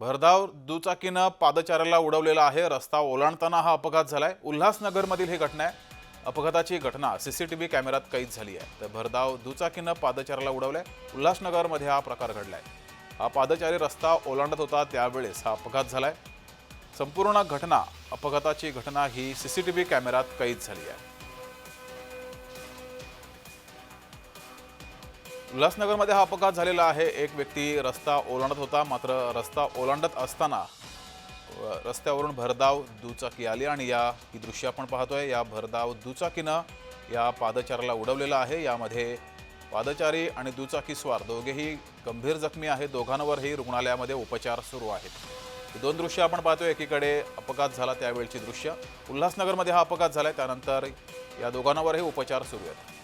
भरधाव दुचाकीनं पादचाऱ्याला उडवलेला आहे रस्ता ओलांडताना हा अपघात झालाय. उल्हासनगरमधील ही घटना आहे. अपघाताची घटना सीसीटीव्ही कॅमेऱ्यात कैद झाली आहे. तर भरधाव दुचाकीनं पादचाऱ्याला उडवलाय. उल्हासनगरमध्ये हा प्रकार घडलाय. हा पादचारी रस्ता ओलांडत होता त्यावेळेस हा अपघात झालाय. संपूर्ण घटना अपघाताची घटना ही सीसीटीव्ही कॅमेऱ्यात कैद झाली आहे. उल्हासनगरमध्ये हा अपघात झालेला आहे. एक व्यक्ती रस्ता ओलांडत होता मात्र रस्ता ओलांडत असताना रस्त्यावरून भरधाव दुचाकी आली आणि या ही दृश्य आपण पाहतोय. या भरधाव दुचाकीनं या पादचाऱ्याला उडवलेलं आहे. यामध्ये पादचारी आणि दुचाकी स्वार दोघेही गंभीर जखमी आहेत. दोघांवरही रुग्णालयामध्ये उपचार सुरू आहेत. ही दोन दृश्य आपण पाहतोय. एकीकडे अपघात झाला त्यावेळची दृश्य. उल्हासनगरमध्ये हा अपघात झाला त्यानंतर या दोघांवरही उपचार सुरू आहेत.